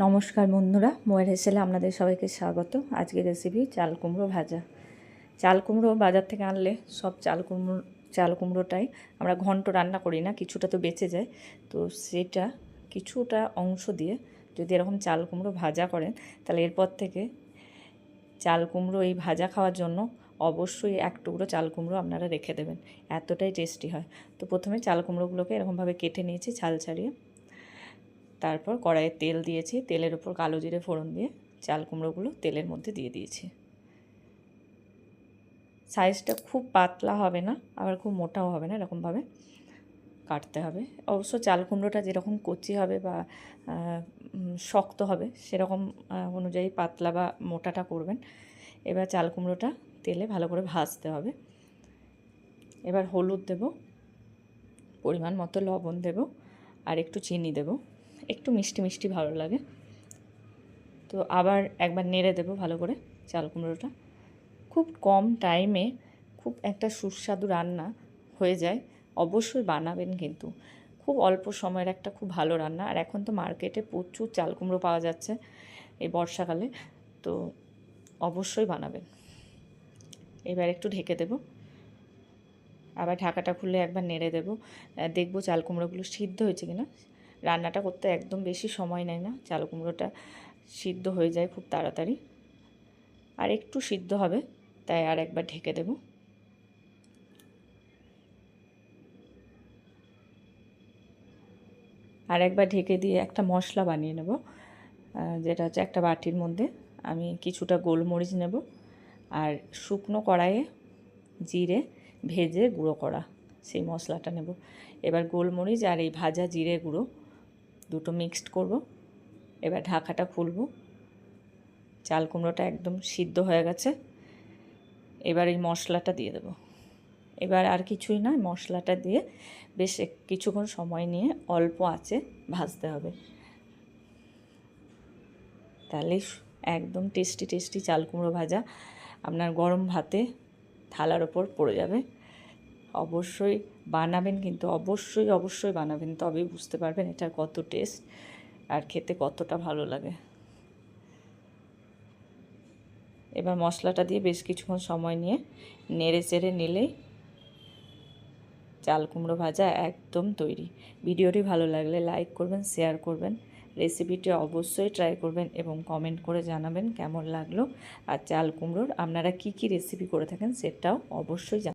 নমস্কার বন্ধুরা, মোয়ের হেসেলে আপনাদের সবাইকে স্বাগত। আজকের রেসিপি চাল কুমড়ো ভাজা। চাল কুমড়ো বাজার থেকে আনলে সব চাল কুমড়ো, চাল কুমড়োটাই আমরা ঘন্ট রান্না করি না, কিছুটা তো বেঁচে যায়। তো সেটা কিছুটা অংশ দিয়ে যদি এরকম চাল কুমড়ো ভাজা করেন, তাহলে এরপর থেকে চাল কুমড়ো এই ভাজা খাওয়ার জন্য অবশ্যই এক টুকরো চাল কুমড়ো আপনারা রেখে দেবেন। এতটাই টেস্টি হয়। তো প্রথমে চাল কুমড়োগুলোকে এরকমভাবে কেটে নিয়েছি, ছাল ছাড়িয়ে। তারপর কড়াইয়ে তেল দিয়েছি। তেলের ওপর কালো জিরে ফোড়ন দিয়ে চাল কুমড়োগুলো তেলের মধ্যে দিয়ে দিয়েছি। সাইজটা খুব পাতলা হবে না, আবার খুব মোটাও হবে না, এরকমভাবে কাটতে হবে। অবশ্য চাল কুমড়োটা যেরকম কচি হবে বা শক্ত হবে, সেরকম অনুযায়ী পাতলা বা মোটাটা করবেন। এবার চাল কুমড়োটা তেলে ভালো করে ভাজতে হবে। এবার হলুদ দেব, পরিমাণ মতো লবণ দেব, আর একটু চিনি দেবো। একটু মিষ্টি মিষ্টি ভালো লাগে। তো আবার একবার নেড়ে দেবো ভালো করে চাল কুমড়োটা। খুব কম টাইমে খুব একটা সুস্বাদু রান্না হয়ে যায়। অবশ্যই বানাবেন কিন্তু। খুব অল্প সময়ের একটা খুব ভালো রান্না। আর এখন তো মার্কেটে প্রচুর চাল কুমড়ো পাওয়া যাচ্ছে এই বর্ষাকালে। তো অবশ্যই বানাবেন। এবার একটু ঢেকে দেব। আবার ঢাকাটা খুলে একবার নেড়ে দেবো। দেখব চাল কুমড়োগুলো সিদ্ধ হয়েছে কিনা। রান্নাটা করতে একদম বেশি সময় নেয় না। চাল কুমড়োটা সিদ্ধ হয়ে যায় খুব তাড়াতাড়ি। আর একটু সিদ্ধ হবে, তাই আর একবার ঢেকে দেব। আর একবার ঢেকে দিয়ে একটা মশলা বানিয়ে নেব যেটা হচ্ছে একটা বাটির মধ্যে। আমি কিছুটা গোলমরিচ নেব আর শুকনো কড়াইয়ে জিরে ভেজে গুঁড়ো করা, সেই মশলাটা নেব। এবার গোলমরিচ আর এই ভাজা জিরে গুঁড়ো দুটো মিক্সড করব। এবার ঢাকাটা খুলব। চাল কুমড়োটা একদম সিদ্ধ হয়ে গেছে। এবার এই মশলাটা দিয়ে দেব। এবার আর কিছুই না, মশলাটা দিয়ে বেশ কিছুক্ষণ সময় নিয়ে অল্প আঁচে ভাজতে হবে। তাহলে একদম টেস্টি টেস্টি চাল কুমড়ো ভাজা আপনার গরম ভাতে থালার ওপর পড়ে যাবে। অবশ্যই বানাবেন কিন্তু অবশ্যই অবশ্যই বানাবেন, তবেই বুঝতে পারবেন এটার কত টেস্ট আর খেতে কতটা ভালো লাগে। এবার মশলাটা দিয়ে বেশ কিছুক্ষণ সময় নিয়ে নেড়ে চেড়ে নিলেই চাল কুমড়ো ভাজা একদম তৈরি। ভিডিওটি ভালো লাগলে লাইক করবেন, শেয়ার করবেন, রেসিপিটি অবশ্যই ট্রাই করবেন এবং কমেন্ট করে জানাবেন কেমন লাগল। আর চাল কুমড়োর আপনারা কি কি রেসিপি করে থাকেন সেটাও অবশ্যই